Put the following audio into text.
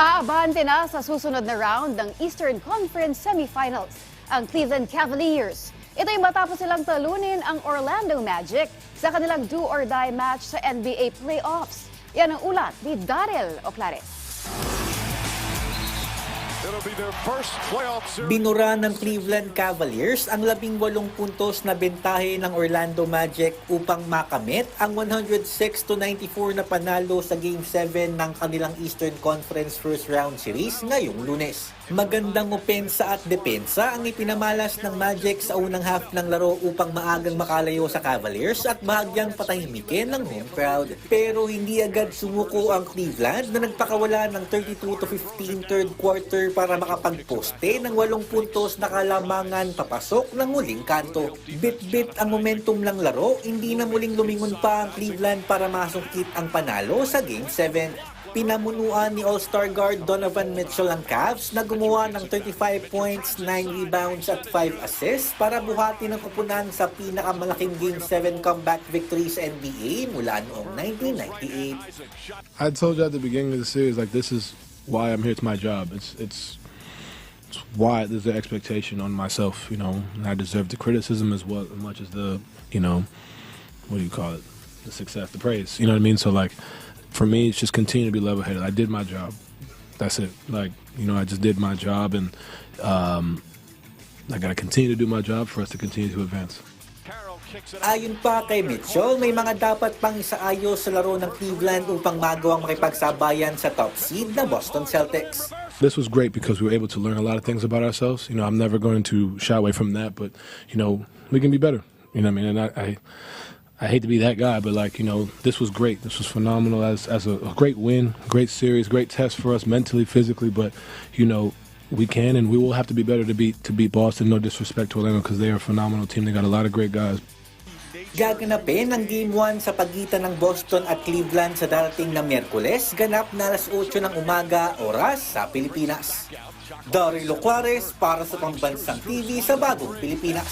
Aabante na sa susunod na round ng Eastern Conference Semifinals ang Cleveland Cavaliers. Ito'y matapos silang talunin ang Orlando Magic sa kanilang do-or-die match sa NBA playoffs. Yan ang ulat ni Daryl Oclares. Binura ng Cleveland Cavaliers ang labing walong puntos na bentahe ng Orlando Magic upang makamit ang 106 to 94 na panalo sa Game 7 ng kanilang Eastern Conference First Round Series ngayong lunes. Magandang opensa at depensa ang ipinamalas ng Magic sa unang half ng laro upang maagang makalayo sa Cavaliers at bahagyang patahimikin ng home crowd. Pero hindi agad sumuko ang Cleveland na nagpakawala ng 32 to 15 third quarter para makapagposte ng walong puntos na kalamangan papasok ng huling kanto. Bit-bit ang momentum ng laro, hindi na muling lumingon pa ang Cleveland para masungkit ang panalo sa Game 7. Pinamunuan ni All-Star guard Donovan Mitchell ang Cavs na gumawa ng 35 points, 9 rebounds at 5 assists para buhati ng kupunan sa pinakamalaking Game 7 comeback victory sa NBA mula noong 1998. I told you at the beginning of the series, like this is why I'm here. It's my job. It's it's, it's why there's an expectation on myself. You know, and I deserve the criticism as well as much as the you know, what do you call it? The success, the praise. You know what I mean? So like, for me, it's just continue to be level headed. I did my job. That's it. Like you know, I just did my job, and um, I got to continue to do my job for us to continue to advance. Ayon pa kay Mitchell, may mga dapat pang isaayos sa laro ng Cleveland upang magawang makipagsabayan sa top seed na Boston Celtics. This was great because we were able to learn a lot of things about ourselves. You know, I'm never going to shy away from that, but you know, we can be better. You know what I mean? And I, I, I hate to be that guy, but like you know, this was great. This was phenomenal as as a, a great win, great series, great test for us mentally, physically. But you know, we can and we will have to be better to beat to beat Boston. No disrespect to Orlando because they are a phenomenal team. They got a lot of great guys. Gaganapin ang Game 1 sa pagitan ng Boston at Cleveland sa darating na Miyerkules, ganap na alas 8 ng umaga, oras sa Pilipinas. Daryl Juarez para sa Pambansang TV sa Bagong Pilipinas.